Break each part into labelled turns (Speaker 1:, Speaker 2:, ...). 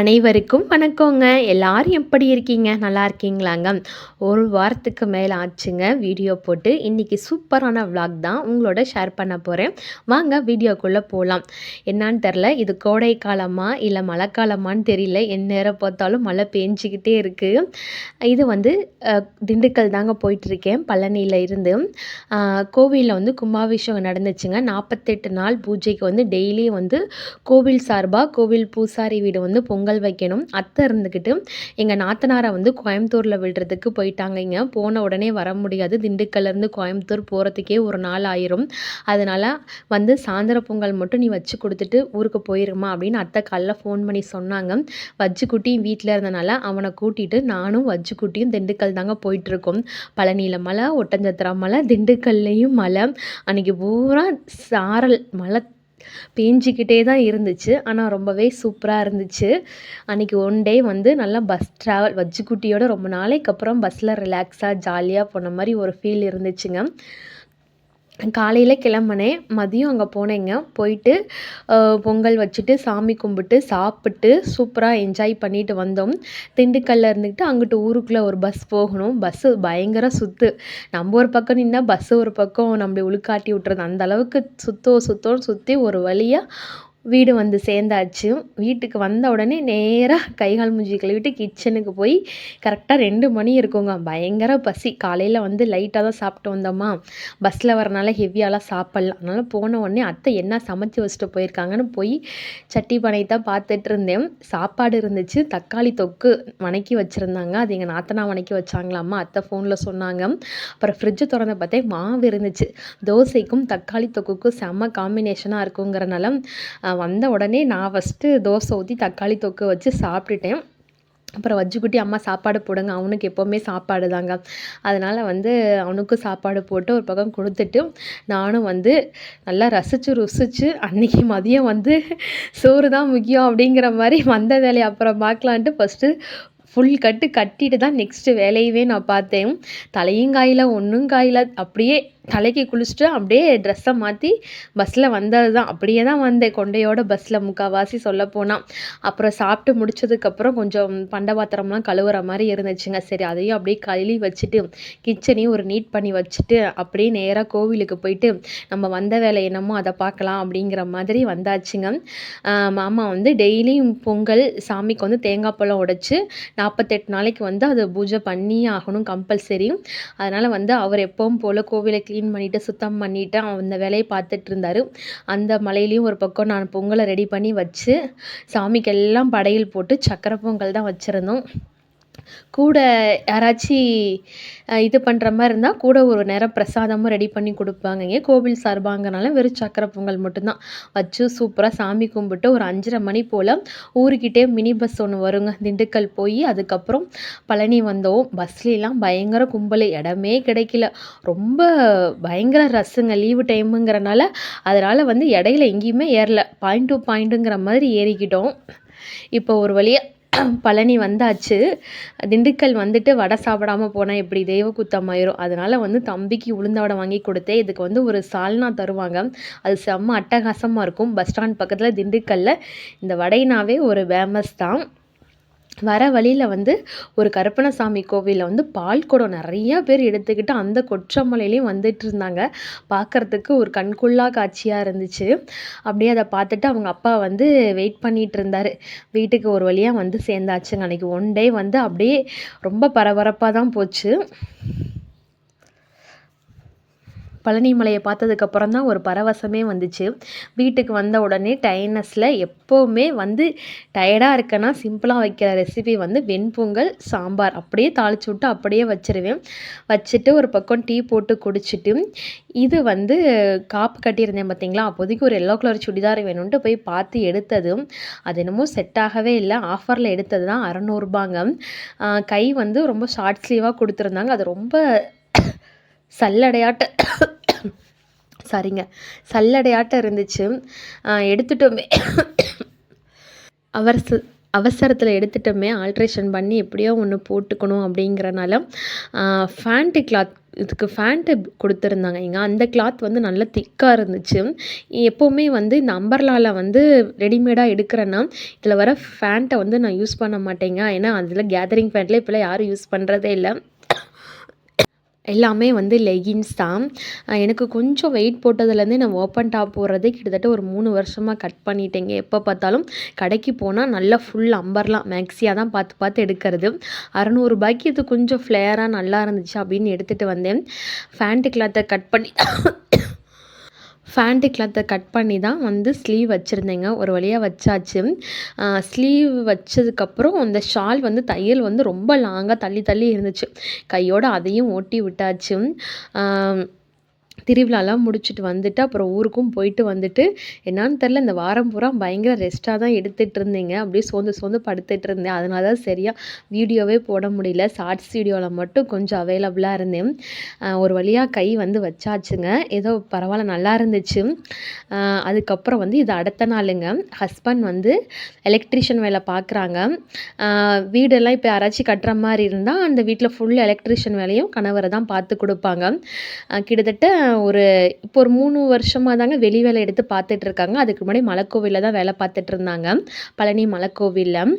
Speaker 1: அனைவருக்கும் வணக்கங்க எல்லாரும் எப்படி இருக்கீங்க நல்லா இருக்கீங்களாங்க ஒரு வாரத்துக்கு மேலே ஆச்சுங்க வீடியோ போட்டு இன்றைக்கி சூப்பரான விளாக் தான் உங்களோட ஷேர் பண்ண போகிறேன் வாங்க வீடியோக்குள்ளே போகலாம் என்னான்னு தெரில இது கோடை காலமாக இல்லை மழை காலமான்னு தெரியல எந்நேரம் பார்த்தாலும் மழை பேஞ்சிக்கிட்டே இருக்குது இது வந்து திண்டுக்கல் தாங்க போயிட்டுருக்கேன் பழனியில் இருந்து கோவிலில் வந்து கும்பாபிஷேகம் நடந்துச்சுங்க நாற்பத்தெட்டு நாள் பூஜைக்கு வந்து டெய்லி வந்து கோவில் சார்பாக கோவில் பூசாரி வீடு வந்து பொங்கல் வைக்கணும் அத்தை இருந்துக்கிட்டு எங்கள் நாத்தனாரை வந்து கோயம்புத்தூரில் விடுறதுக்கு போயிட்டாங்க இங்கே போன உடனே வர முடியாது திண்டுக்கல்லேருந்து கோயம்புத்தூர் போகிறதுக்கே ஒரு நாள் ஆயிரும் அதனால் வந்து சாயந்தர பொங்கல் மட்டும் நீ வச்சு கொடுத்துட்டு ஊருக்கு போயிருமா அப்படின்னு அத்தை காலைல ஃபோன் பண்ணி சொன்னாங்க வஜ்ஜுக்குட்டியும் வீட்டில் இருந்தனால அவனை கூட்டிகிட்டு நானும் வஜ்ஜிக்குட்டியும் திண்டுக்கல் தாங்க போயிட்டுருக்கோம் பழனியில் மலை ஒட்டஞ்சத்திரா மலை திண்டுக்கல்லையும் மலை அன்றைக்கி பூரா சாரல் மலை பேஞ்சிக்கிட்டே தான் இருந்துச்சு ஆனால் ரொம்பவே சூப்பராக இருந்துச்சு அன்றைக்கி ஒன் டே வந்து நல்லா பஸ் ட்ராவல் வஜ்ஜிக்குட்டியோட ரொம்ப நாளைக்கு அப்புறம் பஸ்ஸில் ரிலாக்ஸாக ஜாலியாக போன மாதிரி ஒரு ஃபீல் இருந்துச்சுங்க காலையில் கிளம்புனேன் மதியம் அங்கே போனேங்க போயிட்டு பொங்கல் வச்சுட்டு சாமி கும்பிட்டு சாப்பிட்டு சூப்பராக என்ஜாய் பண்ணிட்டு வந்தோம் திண்டுக்கல்லில் இருந்துக்கிட்டு அங்கிட்டு ஊருக்குள்ளே ஒரு பஸ் போகணும் பஸ்ஸு பயங்கர சுத்து நம்ம ஒரு பக்கம் நின்னால் பஸ்ஸு ஒரு பக்கம் நம்மளை உளுக்காட்டி விட்டுறது அந்த அளவுக்கு சுத்தோ சுத்தோன்னு சுற்றி ஒரு வழியாக வீடு வந்து சேர்ந்தாச்சு வீட்டுக்கு வந்த உடனே நேராக கைகால் மூஞ்சி கழுவிட்டு கிச்சனுக்கு போய் கரெக்டாக ரெண்டு மணி இருக்குங்க பயங்கர பசி காலையில் வந்து லைட்டாக தான் சாப்பிட்டு வந்தோமா பஸ்ஸில் வரனால ஹெவியாலாம் சாப்பிட்லாம் அதனால் போன உடனே அத்தை என்ன சமைச்சி வச்சுட்டு போயிருக்காங்கன்னு போய் சட்டி பனையை தான் பார்த்துட்டு இருந்தேன் சாப்பாடு இருந்துச்சு தக்காளி தொக்கு வணக்கி வச்சுருந்தாங்க அது எங்கள் நாத்தனா வணக்கி வச்சாங்களாம்மா அத்தை ஃபோனில் சொன்னாங்க அப்புறம் ஃப்ரிட்ஜு திறந்த பார்த்தே மாவு இருந்துச்சு தோசைக்கும் தக்காளி தொக்குக்கும் செம்ம காம்பினேஷனாக இருக்குங்கிறனால நான் வந்த உடனே நான் ஃபஸ்ட்டு தோசை ஊற்றி தக்காளி தொக்கு வச்சு சாப்பிட்டுட்டேன் அப்புறம் வச்சுக்குட்டி அம்மா சாப்பாடு போடுங்க அவனுக்கு எப்போவுமே சாப்பாடு தாங்க அதனால் வந்து அவனுக்கும் சாப்பாடு போட்டு ஒரு பக்கம் கொடுத்துட்டு நானும் வந்து நல்லா ரசித்து ருசித்து அன்றைக்கி மதியம் வந்து சோறு தான் முக்கியம் அப்படிங்கிற மாதிரி வந்த வேலையை அப்புறம் பார்க்கலான்ட்டு ஃபஸ்ட்டு ஃபுல் கட்டு கட்டிட்டு தான் நெக்ஸ்ட்டு வேலையவே நான் பார்த்தேன் தலையும் காயில் ஒன்றும் காயில் அப்படியே தலைக்கு குளிச்சுட்டு அப்படியே ட்ரெஸ்ஸை மாற்றி பஸ்ஸில் வந்தது தான் அப்படியே தான் வந்தேன் கொண்டையோட பஸ்ஸில் முக்கால்வாசி சொல்லப்போனால் அப்புறம் சாப்பிட்டு முடிச்சதுக்கப்புறம் கொஞ்சம் பண்ட பாத்திரம்லாம் கழுவுற மாதிரி இருந்துச்சுங்க சரி அதையும் அப்படியே கழுவி வச்சுட்டு கிச்சனையும் ஒரு நீட் பண்ணி வச்சுட்டு அப்படியே நேராக கோவிலுக்கு போயிட்டு நம்ம வந்த வேலை என்னமோ அதை பார்க்கலாம் அப்படிங்கிற மாதிரி வந்தாச்சுங்க மாமா வந்து டெய்லியும் பொங்கல் சாமிக்கு வந்து தேங்காய் பழம் உடைச்சி நாற்பத்தெட்டு நாளைக்கு வந்து அதை பூஜை பண்ணி ஆகணும் கம்பல்சரி அதனால் வந்து அவர் எப்பவும் போல் கோவிலுக்கு க்ளீன் பண்ணிவிட்டு சுத்தம் பண்ணிவிட்டு அந்த வேலையை பார்த்துட்டு இருந்தார் அந்த மலையிலையும் ஒரு பக்கம் நான் பொங்கலை ரெடி பண்ணி வச்சு சாமிக்கெல்லாம் படையல் போட்டு சக்கரை பொங்கல் தான் வச்சுருந்தோம் கூட யாராச்சும் இது பண்ணுற மாதிரி இருந்தால் கூட ஒரு நேரம் பிரசாதமும் ரெடி பண்ணி கொடுப்பாங்க ஏன் கோவில் சார்பாங்கனால வெறும் சக்கரை பொங்கல் மட்டும்தான் வச்சு சூப்பராக சாமி கும்பிட்டு ஒரு அஞ்சரை மணி போல் ஊருக்கிட்டே மினி பஸ் ஒன்று வருங்க திண்டுக்கல் போய் அதுக்கப்புறம் பழனி வந்தோம் பஸ்லாம் பயங்கர கும்பல் இடமே கிடைக்கல ரொம்ப பயங்கர ரஸ்ஸுங்க லீவு டைமுங்கிறனால அதனால் வந்து இடையில எங்கேயுமே ஏறல பாயிண்ட் டு பாயிண்ட்டுங்கிற மாதிரி ஏறிக்கிட்டோம் இப்போ ஒரு வழியாக பழனி வந்தாச்சு திண்டுக்கல் வந்துட்டு வடை சாப்பிடாமல் போனால் எப்படி தெய்வக்குத்தம் ஆயிரும் அதனால் வந்து தம்பிக்கு உளுந்த வடை வாங்கி கொடுத்தே இதுக்கு வந்து ஒரு சால்னா தருவாங்க அது செம்ம அட்டகாசமாக இருக்கும் பஸ் ஸ்டாண்ட் பக்கத்தில் திண்டுக்கல்லில் இந்த வடைனாவே ஒரு ஃபேமஸ் தான் வர வழியில் வந்து ஒரு கருப்பணசாமி கோவிலில் வந்து பால் குடம் நிறையா பேர் எடுத்துக்கிட்டு அந்த கொற்றமலையிலையும் வந்துட்டு இருந்தாங்க பார்க்குறதுக்கு ஒரு கண்குள்ளா காட்சியாக இருந்துச்சு அப்படியே அதை பார்த்துட்டு அவங்க அப்பா வந்து வெயிட் பண்ணிகிட்டு இருந்தார் வீட்டுக்கு ஒரு வழியாக வந்து சேர்ந்தாச்சுங்க அன்றைக்கி ஒன் டே வந்து அப்படியே ரொம்ப பரபரப்பாக தான் போச்சு பழனி மலையை பார்த்ததுக்கப்புறம் தான் ஒரு பரவசமே வந்துச்சு வீட்டுக்கு வந்த உடனே டைனஸில் எப்போவுமே வந்து டயர்டாக இருக்கேன்னா சிம்பிளாக வைக்கிற ரெசிபி வந்து வெண்பொங்கல் சாம்பார் அப்படியே தாளிச்சு விட்டு அப்படியே வச்சுருவேன் வச்சுட்டு ஒரு பக்கம் டீ போட்டு குடிச்சிட்டு இது வந்து காப்பு கட்டியிருந்தேன் பார்த்தீங்களா அப்போதைக்கு ஒரு எல்லோ கலர் சுடிதார் வேணும்ட்டு போய் பார்த்து எடுத்ததும் அது என்னமோ செட் ஆகவே இல்லை ஆஃபரில் எடுத்தது தான் அறநூறுபாங்க கை வந்து ரொம்ப ஷார்ட் ஸ்லீவாக கொடுத்துருந்தாங்க அது ரொம்ப சல்லடையாட்ட சரிங்க சல்லடையாட்டம் இருந்துச்சு எடுத்துட்டோமே அவர் அவசரத்தில் எடுத்துட்டோமே ஆல்ட்ரேஷன் பண்ணி எப்படியோ ஒன்று போட்டுக்கணும் அப்படிங்கிறனால ஃபேண்ட்டு கிளாத் இதுக்கு ஃபேண்ட்டு கொடுத்துருந்தாங்க இங்கே அந்த கிளாத் வந்து நல்லா திக்காக இருந்துச்சு எப்போவுமே வந்து இந்த அம்பர்லாவில் வந்து ரெடிமேடாக எடுக்கிறேன்னா இதில் வர ஃபேண்ட்டை வந்து நான் யூஸ் பண்ண மாட்டேங்க ஏன்னா அதில் கேதரிங் ஃபேண்ட்டில் இப்போலாம் யாரும் யூஸ் பண்ணுறதே இல்லை எல்லாமே வந்து லெகின்ஸ் தான் எனக்கு கொஞ்சம் வெயிட் போட்டதுலேருந்து நான் ஓப்பன் டாப் போடுறதே கிட்டத்தட்ட ஒரு மூணு வருஷமாக கட் பண்ணிட்டேங்க எப்போ பார்த்தாலும் கடைக்கு போனால் நல்லா ஃபுல் அம்பர்லாம் மேக்ஸியாக தான் பார்த்து பார்த்து எடுக்கிறது அறநூறுபாய்க்கு இது கொஞ்சம் ஃப்ளேயராக நல்லா இருந்துச்சு அப்படின்னு எடுத்துகிட்டு வந்தேன் ஃபேண்ட்டு கிளாத்தை கட் பண்ணி ஃபேண்டி கிளாத்தை கட் பண்ணி தான் வந்து ஸ்லீவ் வச்சுருந்தேங்க ஒரு வழியாக வச்சாச்சு ஸ்லீவ் வச்சதுக்கப்புறம் அந்த ஷால் வந்து தையல் வந்து ரொம்ப லாங்காக தள்ளி தள்ளி இருந்துச்சு கையோடு அதையும் ஓட்டி விட்டாச்சு திருவிழாலாம் முடிச்சுட்டு வந்துட்டு அப்புறம் ஊருக்கும் போயிட்டு வந்துட்டு என்னான்னு தெரில இந்த வாரம் பூரா பயங்கர ரெஸ்ட்டாக தான் எடுத்துகிட்டு இருந்தீங்க அப்படியே சோந்து சோர்ந்து படுத்துட்டு இருந்தேன் அதனால தான் சரியாக வீடியோவே போட முடியல ஷார்ட்ஸ் வீடியோவில் மட்டும் கொஞ்சம் அவைலபிளாக இருந்தேன் ஒரு வழியாக கை வந்து வச்சாச்சுங்க ஏதோ பரவாயில்ல நல்லா இருந்துச்சு அதுக்கப்புறம் வந்து இது அடுத்த நாளுங்க ஹஸ்பண்ட் வந்து எலக்ட்ரிஷியன் வேலை பார்க்குறாங்க வீடெல்லாம் இப்போ யாராச்சும் கட்டுற மாதிரி இருந்தால் அந்த வீட்டில் ஃபுல் எலக்ட்ரிஷியன் வேலையும் கணவரை தான் பார்த்து கொடுப்பாங்க கிட்டத்தட்ட ஒரு இப்போ ஒரு மூணு வருஷமாக தாங்க வெளி வேலை எடுத்து பார்த்துட்டு இருக்காங்க அதுக்கு முன்னாடி மலைக்கோவிலில் தான் வேலை பார்த்துட்டு இருந்தாங்க பழனி மலைக்கோவிலில்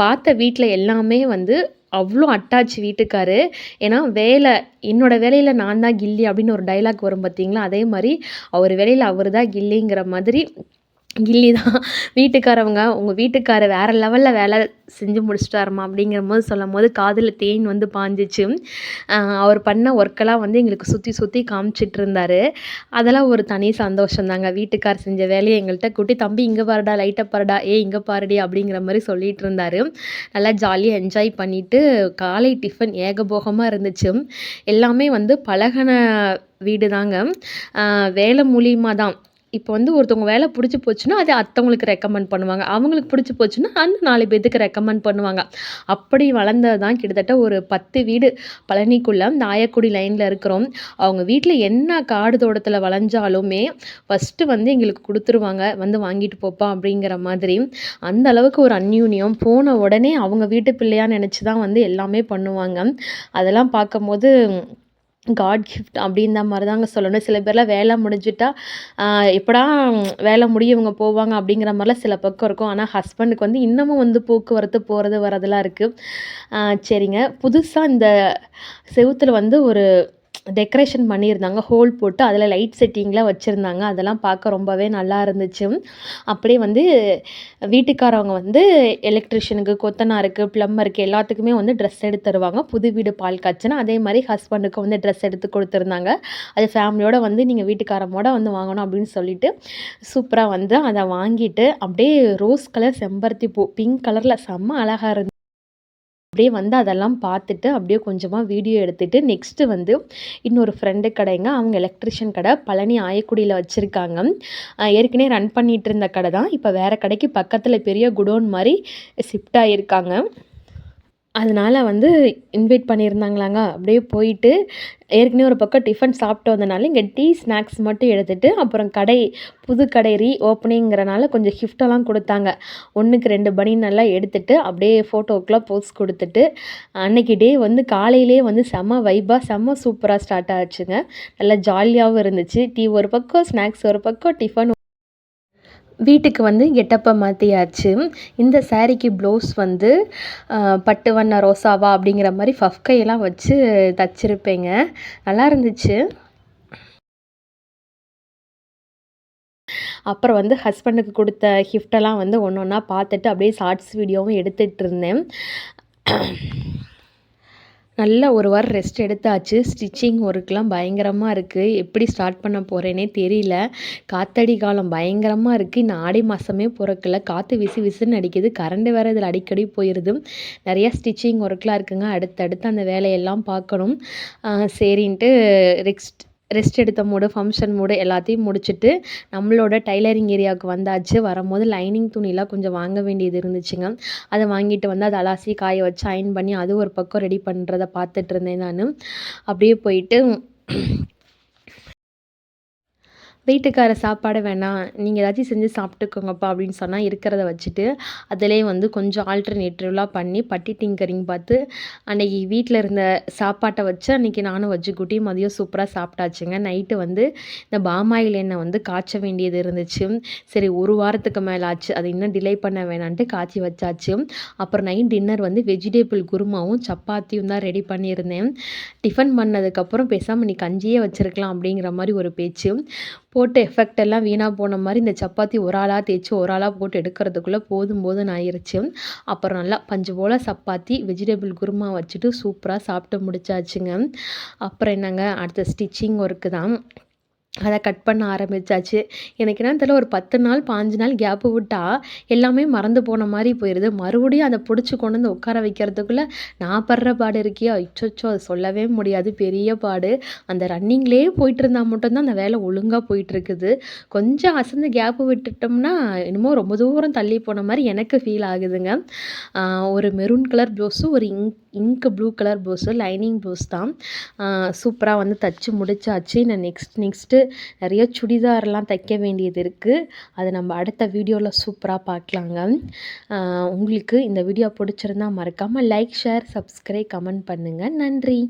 Speaker 1: பார்த்த வீட்டில் எல்லாமே வந்து அவ்வளோ அட்டாச் வீட்டுக்காரு ஏன்னா வேலை என்னோடய வேலையில் நான் தான் கில்லி அப்படின்னு ஒரு டைலாக் வரும் பார்த்தீங்களா அதே மாதிரி அவர் வேலையில் அவர் தான் கில்லிங்கிற மாதிரி கில்லி தான் வீட்டுக்காரவங்க உங்கள் வீட்டுக்காரர் வேறு லெவலில் வேலை செஞ்சு முடிச்சிட்டாருமா அப்படிங்கிற போது சொல்லும் போது காதில் தேன் வந்து பாஞ்சிச்சு அவர் பண்ண ஒர்க்கெல்லாம் வந்து எங்களுக்கு சுற்றி சுற்றி காமிச்சிட்டு இருந்தார் அதெல்லாம் ஒரு தனி சந்தோஷம் தாங்க வீட்டுக்கார் செஞ்ச வேலையை எங்கள்கிட்ட கூட்டி தம்பி இங்கே பாருடா லைட்டை பாருடா ஏ இங்கே பாருடி அப்படிங்கிற மாதிரி சொல்லிட்டு இருந்தார் நல்லா ஜாலியாக என்ஜாய் பண்ணிவிட்டு காலை டிஃபன் ஏகபோகமாக இருந்துச்சு எல்லாமே வந்து பழகின வீடு தாங்க வேலை மூலியமாக தான் இப்போ வந்து ஒருத்தவங்க வேலை பிடிச்சி போச்சுன்னா அதை அத்தவங்களுக்கு ரெக்கமெண்ட் பண்ணுவாங்க அவங்களுக்கு பிடிச்சி போச்சுன்னா அந்த நாலு பேர்த்துக்கு ரெக்கமெண்ட் பண்ணுவாங்க அப்படி வளர்ந்தது தான் கிட்டத்தட்ட ஒரு பத்து வீடு பழனிக்குள்ளே நாயக்குடி லைனில் இருக்கிறோம் அவங்க வீட்டில் என்ன காடு தோட்டத்தில் வளைஞ்சாலுமே ஃபஸ்ட்டு வந்து எங்களுக்கு கொடுத்துருவாங்க வந்து வாங்கிட்டு போப்பா அப்படிங்கிற மாதிரி அந்த அளவுக்கு ஒரு அந்யூன்யம் போன உடனே அவங்க வீட்டு பிள்ளையாக நினச்சி தான் வந்து எல்லாமே பண்ணுவாங்க அதெல்லாம் பார்க்கும்போது காட் கிஃப்ட் அப்படின்ற மாதிரி தாங்க சொல்லணும் சில பேர்லாம் வேலை முடிஞ்சிட்டா எப்படா வேலை முடியும் இவங்க போவாங்க அப்படிங்கிற மாதிரிலாம் சில பக்கம் இருக்கும் ஆனால் ஹஸ்பண்டுக்கு வந்து இன்னமும் வந்து போக்குவரத்து போகிறது வரதுலாம் இருக்குது சரிங்க புதுசாக இந்த செவுத்தில் வந்து ஒரு டெக்கரேஷன் பண்ணியிருந்தாங்க ஹோல் போட்டு அதில் லைட் செட்டிங்லாம் வச்சுருந்தாங்க அதெல்லாம் பார்க்க ரொம்பவே நல்லா இருந்துச்சு அப்படியே வந்து வீட்டுக்காரவங்க வந்து எலக்ட்ரிஷியனுக்கு கொத்தனாருக்கு ப்ளம்பருக்கு எல்லாத்துக்குமே வந்து ட்ரெஸ் எடுத்து தருவாங்க புது வீடு பால் காய்ச்சினா அதே மாதிரி ஹஸ்பண்டுக்கு வந்து ட்ரெஸ் எடுத்து கொடுத்துருந்தாங்க அது ஃபேமிலியோடு வந்து நீங்கள் வீட்டுக்காரமோட வந்து வாங்கணும் அப்படின்னு சொல்லிட்டு சூப்பராக வந்து அதை வாங்கிட்டு அப்படியே ரோஸ் கலர் செம்பருத்தி பூ பிங்க் கலரில் செம்ம அழகாக இருந்துச்சு அப்படியே வந்து அதெல்லாம் பார்த்துட்டு அப்படியே கொஞ்சமாக வீடியோ எடுத்துகிட்டு நெக்ஸ்ட்டு வந்து இன்னொரு ஃப்ரெண்டு கடைங்க அவங்க எலக்ட்ரிஷியன் கடை பழனி ஆயக்குடியில் வச்சுருக்காங்க ஏற்கனவே ரன் பண்ணிகிட்டு இருந்த கடை தான் இப்போ வேறு கடைக்கு பக்கத்தில் பெரிய குடோன் மாதிரி ஷிஃப்ட் ஆகியிருக்காங்க அதனால் வந்து இன்வைட் பண்ணியிருந்தாங்களாங்க அப்படியே போயிட்டு ஏற்கனவே ஒரு பக்கம் டிஃபன் சாப்பிட்டு வந்தனால இங்கே டீ ஸ்நாக்ஸ் மட்டும் எடுத்துகிட்டு அப்புறம் கடை புது கடை ரீ ஓப்பனிங்கிறனால கொஞ்சம் கிஃப்டெல்லாம் கொடுத்தாங்க ஒன்றுக்கு ரெண்டு நல்லா எடுத்துகிட்டு அப்படியே ஃபோட்டோக்கெலாம் போஸ் கொடுத்துட்டு அன்றைக்கி டே வந்து காலையிலே வந்து செம்ம வைப்பாக செம்ம சூப்பராக ஸ்டார்ட் ஆச்சுங்க நல்லா ஜாலியாகவும் இருந்துச்சு டீ ஒரு பக்கம் ஸ்நாக்ஸ் ஒரு பக்கம் டிஃபன் வீட்டுக்கு வந்து கெட்டப்ப மாற்றியாச்சு இந்த சாரீக்கு ப்ளவுஸ் வந்து பட்டு வண்ண ரோசாவா அப்படிங்கிற மாதிரி ஃபஃப் கையெல்லாம் வச்சு தச்சிருப்பேங்க நல்லா இருந்துச்சு அப்புறம் வந்து ஹஸ்பண்டுக்கு கொடுத்த கிஃப்டெல்லாம் வந்து ஒன்று ஒன்றா பார்த்துட்டு அப்படியே ஷார்ட்ஸ் வீடியோவும் எடுத்துகிட்டு இருந்தேன் நல்லா ஒரு வாரம் ரெஸ்ட் எடுத்தாச்சு ஸ்டிச்சிங் ஒர்க்லாம் பயங்கரமாக இருக்குது எப்படி ஸ்டார்ட் பண்ண போகிறேனே தெரியல காத்தடி காலம் பயங்கரமாக இருக்குது இந்த ஆடி மாதமே பிறக்கல காற்று விசு விசுன்னு அடிக்குது கரண்ட் வேறு இதில் அடிக்கடி போயிடுது நிறையா ஸ்டிச்சிங் ஒர்க்லாம் இருக்குங்க அடுத்தடுத்து அந்த வேலையெல்லாம் பார்க்கணும் சரின்ட்டு ரெக்ஸ்ட் ரெஸ்ட் எடுத்த மூடு ஃபங்க்ஷன் மூடு எல்லாத்தையும் முடிச்சுட்டு நம்மளோட டைலரிங் ஏரியாவுக்கு வந்தாச்சு வரும்போது லைனிங் துணிலாம் கொஞ்சம் வாங்க வேண்டியது இருந்துச்சுங்க அதை வாங்கிட்டு வந்து அதை அலாசி காய வச்சு அயன் பண்ணி அது ஒரு பக்கம் ரெடி பண்ணுறதை பார்த்துட்டு இருந்தேன் நான் அப்படியே போயிட்டு வீட்டுக்கார சாப்பாடு வேணாம் நீங்கள் ஏதாச்சும் செஞ்சு சாப்பிட்டுக்கோங்கப்பா அப்படின்னு சொன்னால் இருக்கிறத வச்சுட்டு அதிலே வந்து கொஞ்சம் ஆல்டர்னேட்டிவ்லாம் பண்ணி பட்டி டிங்கரிங் பார்த்து அன்றைக்கி வீட்டில் இருந்த சாப்பாட்டை வச்சு அன்றைக்கி நானும் வச்சு கூட்டி மதியம் சூப்பராக சாப்பிட்டாச்சுங்க நைட்டு வந்து இந்த பாமாயில் எண்ணெய் வந்து காய்ச்ச வேண்டியது இருந்துச்சு சரி ஒரு வாரத்துக்கு மேலே ஆச்சு அதை இன்னும் டிலே பண்ண வேணான்ட்டு காய்ச்சி வச்சாச்சு அப்புறம் நைட் டின்னர் வந்து வெஜிடேபிள் குருமாவும் சப்பாத்தியும் தான் ரெடி பண்ணியிருந்தேன் டிஃபன் பண்ணதுக்கப்புறம் பேசாமல் நீ கஞ்சியே வச்சுருக்கலாம் அப்படிங்கிற மாதிரி ஒரு பேச்சு போட்ட எஃபெக்ட் எல்லாம் வீணாக போன மாதிரி இந்த சப்பாத்தி ஒரு ஆளாக தேய்ச்சி ஒரு ஆளாக போட்டு எடுக்கிறதுக்குள்ளே போதும் போதும் ஆயிடுச்சு அப்புறம் நல்லா பஞ்சு போல் சப்பாத்தி வெஜிடபிள் குருமா வச்சுட்டு சூப்பராக சாப்பிட்டு முடிச்சாச்சுங்க அப்புறம் என்னங்க அடுத்த ஸ்டிச்சிங் ஒர்க்கு தான் அதை கட் பண்ண ஆரம்பித்தாச்சு எனக்கு என்னன்னு தெரியல ஒரு பத்து நாள் பாஞ்சு நாள் கேப்பு விட்டால் எல்லாமே மறந்து போன மாதிரி போயிடுது மறுபடியும் அதை பிடிச்சி கொண்டு வந்து உட்கார வைக்கிறதுக்குள்ளே நான் படுற பாடு இருக்கியோ அச்சோச்சோ அது சொல்லவே முடியாது பெரிய பாடு அந்த ரன்னிங்லேயே போயிட்டு இருந்தால் மட்டும்தான் அந்த வேலை ஒழுங்காக போயிட்டுருக்குது கொஞ்சம் அசந்து கேப்பு விட்டுட்டோம்னா இன்னமும் ரொம்ப தூரம் தள்ளி போன மாதிரி எனக்கு ஃபீல் ஆகுதுங்க ஒரு மெரூன் கலர் ப்ளவுஸும் ஒரு ink ink blue colour blouse lining blouse தான் சூப்பராக வந்து தைச்சி முடிச்சாச்சு நான் நெக்ஸ்ட் நெக்ஸ்ட்டு நிறைய சுடிதார்லாம் தைக்க வேண்டியது இருக்குது அதை நம்ம அடுத்த வீடியோவில் சூப்பராக பார்க்கலாங்க உங்களுக்கு இந்த வீடியோ பிடிச்சிருந்தா மறக்காமல் லைக் ஷேர் சப்ஸ்கிரைப் கமெண்ட் பண்ணுங்கள் நன்றி